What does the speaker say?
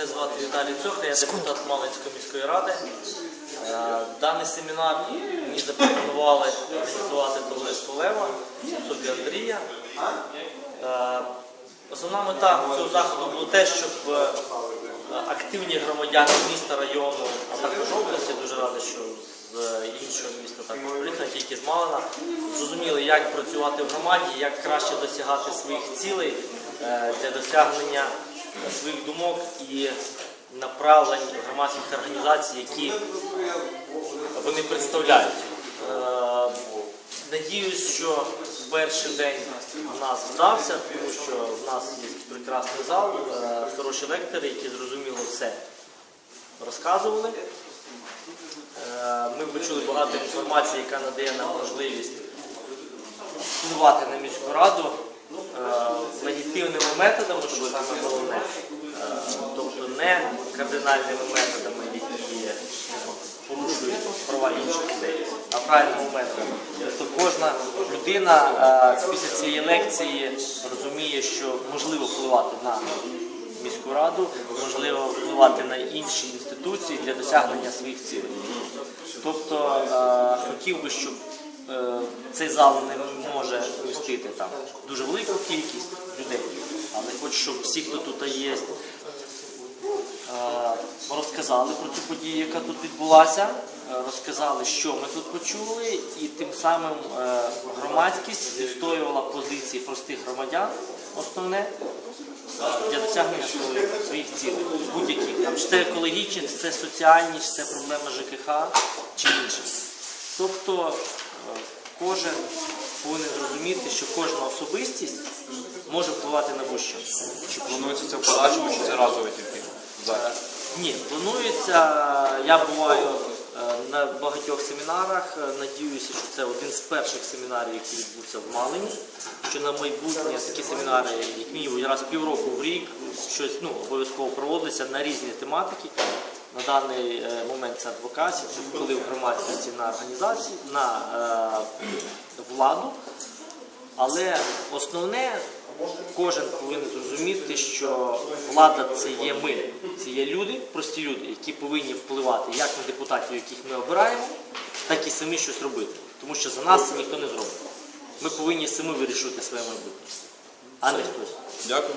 Мене звати Віталій Цохля, я депутат Малинської міської ради. Е, Даний семінар мені запропонували організувати товариство Лева в особі Андрія. Е, Основна мета цього заходу було те, щоб е, активні громадяни міста, району, а також області, дуже радий, що з іншого міста також приїхали, тільки з Малина, зрозуміли, як працювати в громаді, як краще досягати своїх цілей для досягнення своїх думок і направлень громадських організацій, які вони представляють. Е, Надіюсь, що перший день у нас вдався, тому що в нас є прекрасний зал, е, хороші лектори, які зрозуміло все розказували. Е, Ми почули багато інформації, яка надає нам можливість впливати на міську раду е, методами, що саме головне, Е, тобто не кардинальними методами, які ну, порушують права інших людей, а правильними методами. Тобто кожна людина е, після цієї лекції розуміє, що можливо впливати на міську раду, можливо впливати на інші інституції для досягнення своїх цілей. Тобто е, хотів би, щоб е, цей зал не може вмістити там дуже велику кількість людей, але хочу, щоб всі, хто тут є, е, розказали про цю подію, яка тут відбулася, е, розказали, що ми тут почули, і тим самим е, громадськість відстоювала позиції простих громадян, основне, для досягнення своїх, цілей, будь-яких. Чи це екологічні, чи це соціальні, чи це проблема ЖКХ, чи інше. Тобто кожен повинен зрозуміти, що кожна особистість може впливати на будь-що. Чи планується це в подальшому, чи це разове тільки? захід? Ні, планується. Я буваю е, на багатьох семінарах. Е, Надіюся, що це один з перших семінарів, який відбувся в Малині. Що на майбутнє такі семінари, як мінімум раз півроку в рік, щось ну, обов'язково проводиться на різні тематики. На даний е, момент це адвокація, це вплив громадськості на організації, на е, владу. Але основне, кожен повинен зрозуміти, що влада це є ми, це є люди, прості люди, які повинні впливати як на депутатів, яких ми обираємо, так і самі щось робити. Тому що за нас це ніхто не зробить. Ми повинні самі вирішувати своє майбутнє, а не хтось. Дякую.